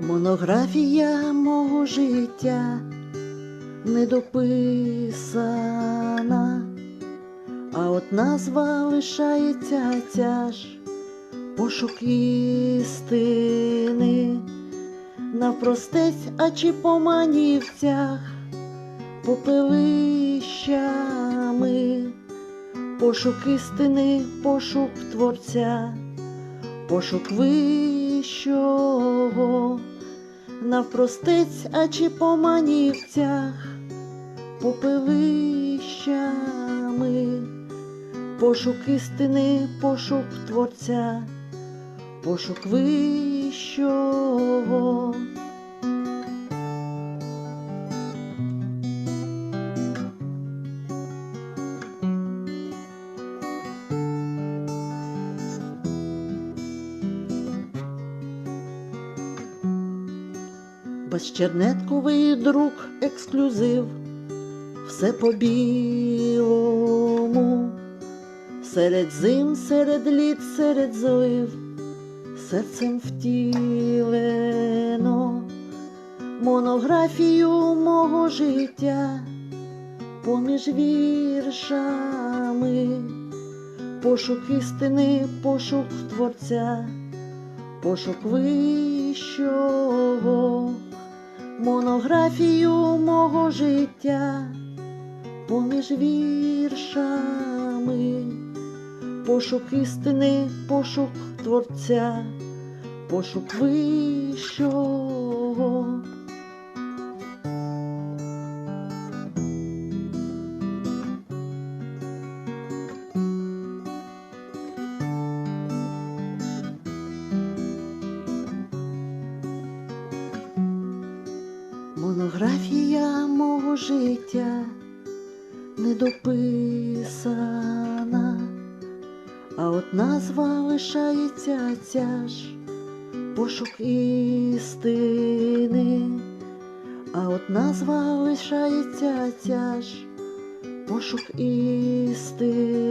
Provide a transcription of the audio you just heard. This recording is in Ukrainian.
Монографія мого життя недописана, а от назва лишається ця ж. Пошук істини навпростець, а чи по манівцях, попелищами, пошук істини, пошук творця, пошук вищого, навпростець, а чи по манівцях, попивищами, пошук істини, пошук творця, пошук вищого. Безчернетковий друг ексклюзив, все по білому, серед зим, серед літ, серед злив, серцем втілено монографію мого життя. Поміж віршами, пошук істини, пошук творця, пошук вищого монографію мого життя поміж віршами, пошук істини, пошук творця, пошук вищого. Монографія мого життя недописана, а от назва лишається ця ж пошук істини, а от назва лишається ця ж пошук істини.